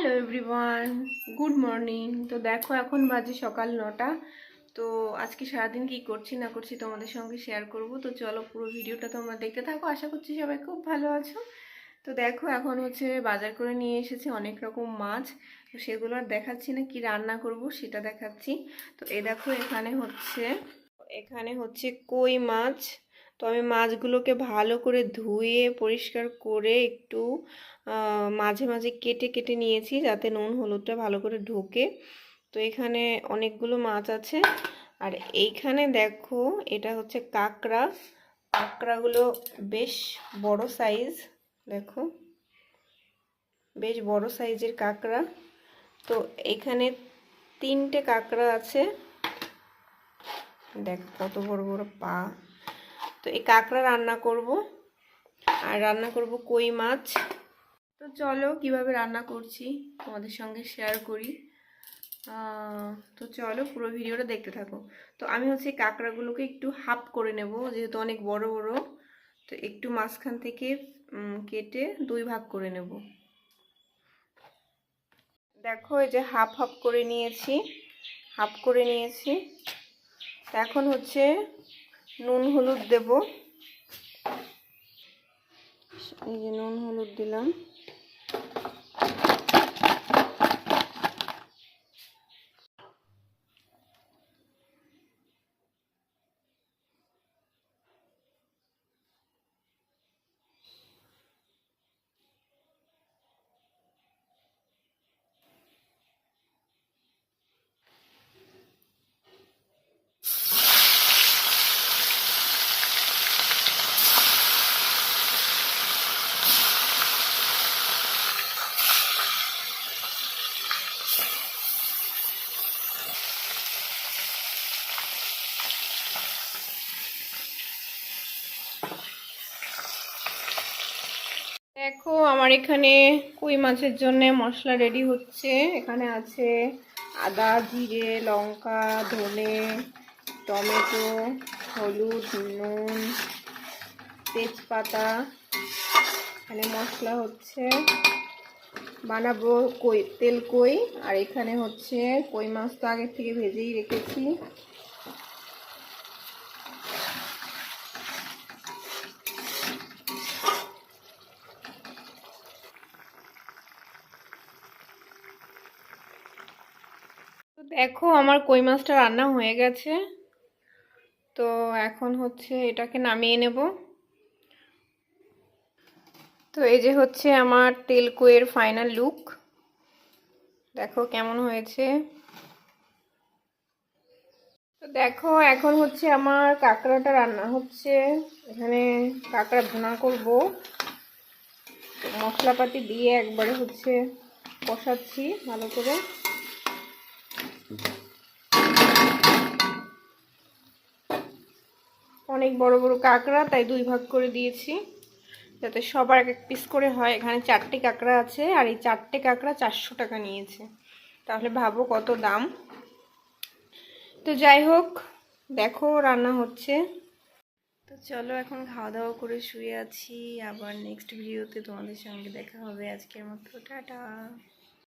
Hello everyone good morning তো দেখো, এখন বাজে সকাল নটা। তো আজকে সারাদিন কি করছি না করছি তোমাদের সঙ্গে শেয়ার করব। তো চলো পুরো ভিডিওটা তোমরা দেখতে থাকো। আশা করছি সবাই খুব ভালো আছো। তো দেখো, এখন হচ্ছে বাজার করে নিয়ে এসেছে অনেক রকম মাছ। তো সেগুলো আর দেখাচ্ছি না, কি রান্না করব সেটা দেখাচ্ছি। তো এ দেখো, এখানে হচ্ছে এখানে হচ্ছে কই মাছ। তো আমি মাছগুলোকে ভালো করে ধুয়ে, পরিষ্কার করে একটু মাঝে মাঝে কেটে কেটে নিয়েছি যাতে নুন হলুদটা ভালো করে ঢোকে। তো এখানে অনেকগুলো মাছ আছে। আর এইখানে দেখো, এটা হচ্ছে কাঁকড়া। কাঁকড়াগুলো বেশ বড় সাইজ দেখো। বেশ বড় সাইজের কাঁকড়া। তো এখানে তিনটে কাঁকড়া আছে। দেখ, কত বড় বড় পা। তো এই কাঁকড়া রান্না করব। আর রান্না করব কই মাছ। তো চলো কীভাবে রান্না করছি তোমাদের সঙ্গে শেয়ার করি। তো চলো পুরো ভিডিওটা দেখতে থাকো। তো আমি হচ্ছে কাঁকড়াগুলোকে একটু হাফ করে নেব, যেহেতু অনেক বড় বড়। তো একটু মাঝখান থেকে কেটে দুই ভাগ করে নেব। দেখো এই যে হাফ হাফ করে নিয়েছি হাফ করে নিয়েছি। এখন হচ্ছে নুন হলুদ দেব। এই যে নুন হলুদ দিলাম। দেখো, আমার এখানে কই মাছের জন্য মশলা রেডি হচ্ছে। এখানে আছে আদা, জিরে, লঙ্কা, ধনে, টমেটো, হলুদ, নুন, তেজপাতা। এখানে মশলা হচ্ছে। বানাবো কই, তেল কই। আর এখানে হচ্ছে কই মাছ তো আগের থেকে ভেজেই রেখেছি। দেখো আমার কই মাছটা রান্না হয়ে গেছে। তো এখন হচ্ছে এটাকে নামিয়ে নেব। তো এই যে হচ্ছে আমার তেল কইয়ের ফাইনাল লুক দেখো কেমন হয়েছে। তো দেখো এখন হচ্ছে আমার কাঁকড়াটা রান্না হচ্ছে। এখানে কাঁকড়া ভুনা করব। মশলাপাতি দিয়ে একবারে হচ্ছে কষাচ্ছি ভালো করে। অনেক বড় বড় কাঁকড়া, তাই দুই ভাগ করে দিয়েছি। যাতে সবার এক এক পিস করে হয়। এখানে চারটে কাঁকড়া আছে আর এই চারটে কাঁকড়া চারশো টাকা নিয়েছে। তাহলে ভাবো কত দাম। তো যাই হোক, দেখো রান্না হচ্ছে। তো চলো এখন খাওয়া দাওয়া করে শুয়ে আছি। আবার নেক্সট ভিডিওতে তোমাদের সঙ্গে দেখা হবে। আজকের মতো টাটা।